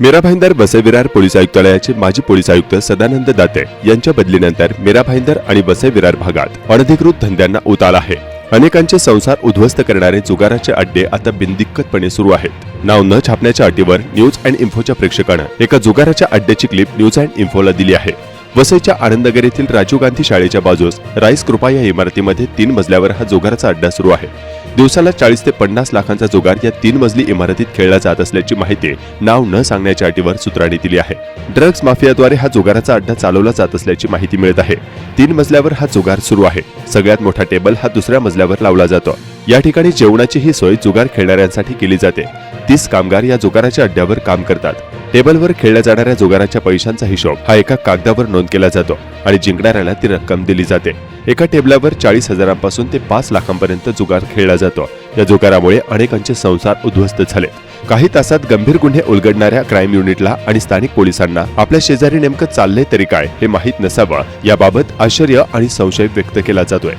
मेरा भाईंदर वसई विरार पोलीस आयुक्तालयाचे माजी पोलीस आयुक्त सदानंद दाते यांच्या बदलीनंतर मेरा भाईंदर आणि वसई विरार भागात अनधिकृत धंद्यांना उताल आहे. अनेकांचे संसार उद्ध्वस्त करणारे जुगाराचे अड्डे आता बिनदिक्कतपणे सुरू आहेत. नाव न छापण्याच्या अटीवर न्यूज अँड इन्फोच्या प्रेक्षकानं एका जुगाराच्या अड्ड्याची क्लिप न्यूज अँड इन्फोला दिली आहे. वसईच्या आनंदगर येथील राजीव गांधी शाळेच्या बाजूस राईस कृपा या इमारतीमध्ये तीन मजल्यावर हा जोगाराचा अड्डा सुरू आहे. दिवसाला चाळीस ते पन्नास लाखांचा जुगार या तीन मजली इमारतीत खेळला जात असल्याची माहिती नाव न सांगण्याच्या अटीवर सूत्रांनी दिली आहे. ड्रग्ज माफियाद्वारे हा जोगाराचा अड्डा चालवला जात असल्याची माहिती मिळत आहे. तीन मजल्यावर हा जोगार सुरू आहे. सगळ्यात मोठा टेबल हा दुसऱ्या मजल्यावर लावला जातो. या ठिकाणी जेवणाची ही सोय जुगार खेळणाऱ्यांसाठी केली जाते. तीस कामगार या जुगाराच्या अड्ड्यावर काम करतात. टेबलवर खेळल्या जाणाऱ्या जुगाराच्या पैशांचा हिशोब हा एका कागदावर नोंद केला जातो आणि जिंकणाऱ्याला ती रक्कम दिली जाते. एका टेबलावर चाळीस हजारांपासून ते पाच लाखांपर्यंत जुगार खेळला जातो. या जुगारामुळे अनेकांचे संसार उद्ध्वस्त झाले. काही तासात गंभीर गुन्हे उलगडणाऱ्या क्राईम युनिटला आणि स्थानिक पोलिसांना आपल्या शेजारी नेमकं चाललंय तरी काय हे माहीत नसावं. याबाबत आश्चर्य आणि संशय व्यक्त केला जातोय.